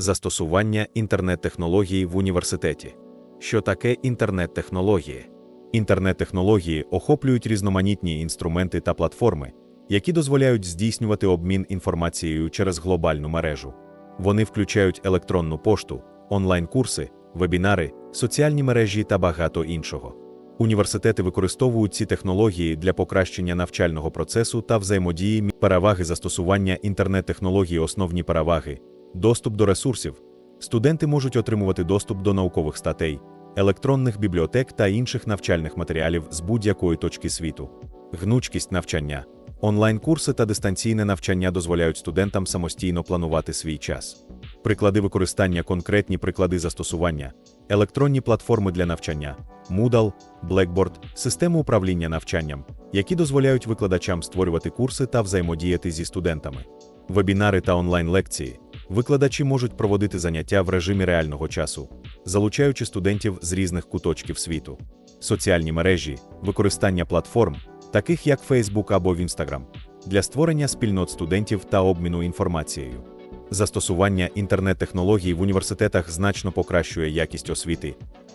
Застосування інтернет-технології в університеті. Що таке інтернет-технології? Інтернет-технології охоплюють різноманітні інструменти та платформи, які дозволяють здійснювати обмін інформацією через глобальну мережу. Вони включають електронну пошту, онлайн-курси, вебінари, соціальні мережі та багато іншого. Університети використовують ці технології для покращення навчального процесу та взаємодії переваги застосування інтернет-технологій, основні переваги, доступ до ресурсів. Студенти можуть отримувати доступ до наукових статей, електронних бібліотек та інших навчальних матеріалів з будь-якої точки світу. Гнучкість навчання. Онлайн-курси та дистанційне навчання дозволяють студентам самостійно планувати свій час. Приклади використання, конкретні приклади застосування, електронні платформи для навчання, Moodle, Blackboard, системи управління навчанням, які дозволяють викладачам створювати курси та взаємодіяти зі студентами. Вебінари та онлайн-лекції. Викладачі можуть проводити заняття в режимі реального часу, залучаючи студентів з різних куточків світу. Соціальні мережі, використання платформ, таких як Facebook або Instagram, для створення спільнот студентів та обміну інформацією. Застосування інтернет-технологій в університетах значно покращує якість освіти,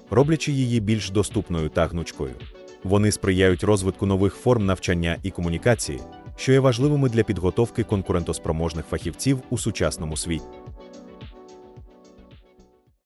роблячи її більш доступною та гнучкою. Вони сприяють розвитку нових форм навчання і комунікації, що є важливими для підготовки конкурентоспроможних фахівців у сучасному світі.